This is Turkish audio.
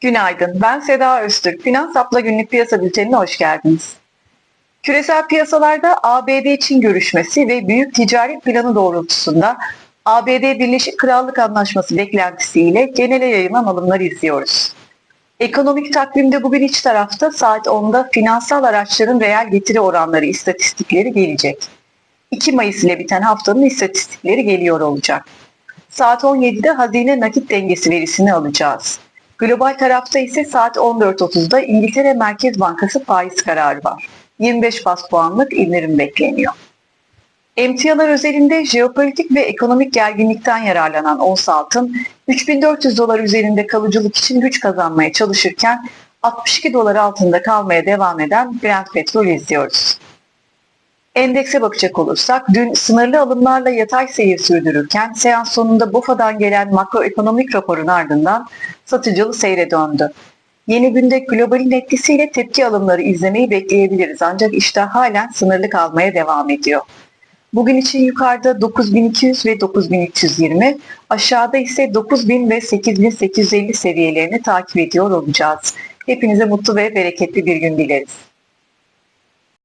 Günaydın, ben Seda Öztürk. Finans Hapla günlük piyasa bültenine hoş geldiniz. Küresel piyasalarda ABD-Çin görüşmesi ve büyük ticaret planı doğrultusunda ABD Birleşik Krallık Anlaşması beklentisiyle genele yayılan alımlar izliyoruz. Ekonomik takvimde bugün iç tarafta saat 10'da finansal araçların reel getiri oranları istatistikleri gelecek. 2 Mayıs ile biten haftanın istatistikleri geliyor olacak. Saat 17'de hazine nakit dengesi verisini alacağız. Global tarafta ise saat 14.30'da İngiltere Merkez Bankası faiz kararı var. 25 bas puanlık indirim bekleniyor. Emtialar özelinde jeopolitik ve ekonomik gerginlikten yararlanan ons altın 3400 dolar üzerinde kalıcılık için güç kazanmaya çalışırken 62 dolar altında kalmaya devam eden Brent petrol izliyoruz. Endekse bakacak olursak dün sınırlı alımlarla yatay seyir sürdürürken seans sonunda BOFA'dan gelen makroekonomik raporun ardından satıcılı seyre döndü. Yeni günde globalin etkisiyle tepki alımları izlemeyi bekleyebiliriz ancak işte halen sınırlı kalmaya devam ediyor. Bugün için yukarıda 9200 ve 9320, aşağıda ise 9000 ve 8850 seviyelerini takip ediyor olacağız. Hepinize mutlu ve bereketli bir gün dileriz.